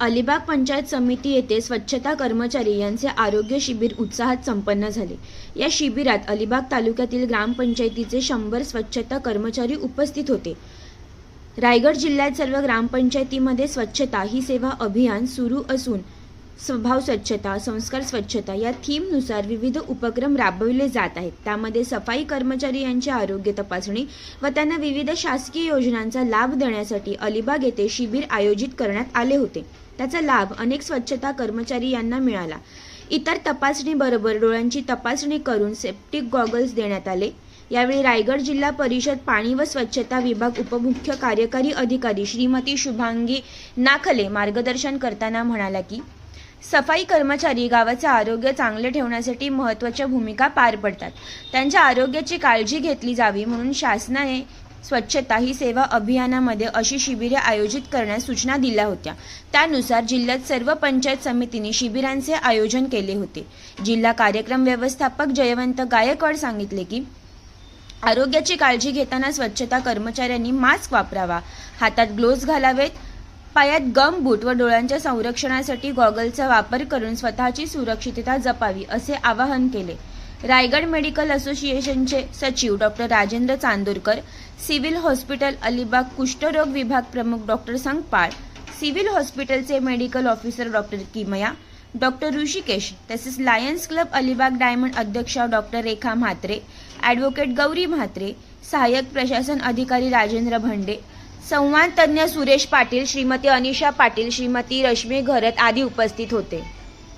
अलिबाग पंचायत समिती येथे स्वच्छता कर्मचारी यांचे आरोग्य शिबिर उत्साहात संपन्न झाले. या शिबिरात अलिबाग तालुक्यातील ग्रामपंचायतीचे शंभर स्वच्छता कर्मचारी उपस्थित होते. रायगड जिल्ह्यात सर्व ग्रामपंचायतीमध्ये स्वच्छता ही सेवा अभियान सुरू असून स्वभाव स्वच्छता संस्कार स्वच्छता या थीमनुसार विविध उपक्रम राबविले जात आहेत. त्यामध्ये सफाई कर्मचारी यांची आरोग्य तपासणी व त्यांना विविध शासकीय योजनांचा लाभ देण्यासाठी अलिबाग येथे शिबिर आयोजित करण्यात आले होते. त्याचा लाभ अनेक स्वच्छता कर्मचारी यांना मिळाला. इतर तपासणीबरोबर डोळ्यांची तपासणी करून सेप्टिक गॉगल्स देण्यात आले. यावेळी रायगड जिल्हा परिषद पाणी व स्वच्छता विभाग उपमुख्य कार्यकारी अधिकारी श्रीमती शुभांगी नाखले मार्गदर्शन करताना म्हणाला की सफाई कर्मचारी गावाचे आरोग्य चांगले ठेवण्यासाठी महत्त्वाच्या भूमिका पार पडतात. त्यांच्या आरोग्याची काळजी घेतली जावी म्हणून शासनाने स्वच्छता ही सेवा अभियानामध्ये अशी शिबिरे आयोजित करण्यास सूचना दिल्या होत्या. त्यानुसार जिल्ह्यात सर्व पंचायत समितीने शिबिरांचे आयोजन केले होते. जिल्हा कार्यक्रम व्यवस्थापक जयवंत गायकवाड सांगितले की आरोग्याची काळजी घेताना स्वच्छता कर्मचाऱ्यांनी मास्क वापरावा हातात ग्लोव्ज घालावेत पायात गम बूट व डोळ्यांच्या संरक्षणासाठी गॉगलचा वापर करून स्वतःची सुरक्षितता जपावी असे आवाहन केले. रायगड मेडिकल असोसिएशनचे सचिव doctor Rajendra Chandorkar civil hospital Alibag कुष्ठरोग विभाग प्रमुख डॉक्टर संगपाळ सिव्हिल हॉस्पिटलचे medical officer doctor Kimaya doctor Hrishikesh तसेच लायन्स क्लब अलिबाग डायमंड अध्यक्षा डॉक्टर रेखा म्हात्रे ॲडव्होकेट गौरी म्हात्रे सहाय्यक प्रशासन अधिकारी राजेंद्र भंडे संवाद तज्ज्ञ सुरेश पाटील श्रीमती अनिशा पाटील श्रीमती रश्मी घरत आदी उपस्थित होते.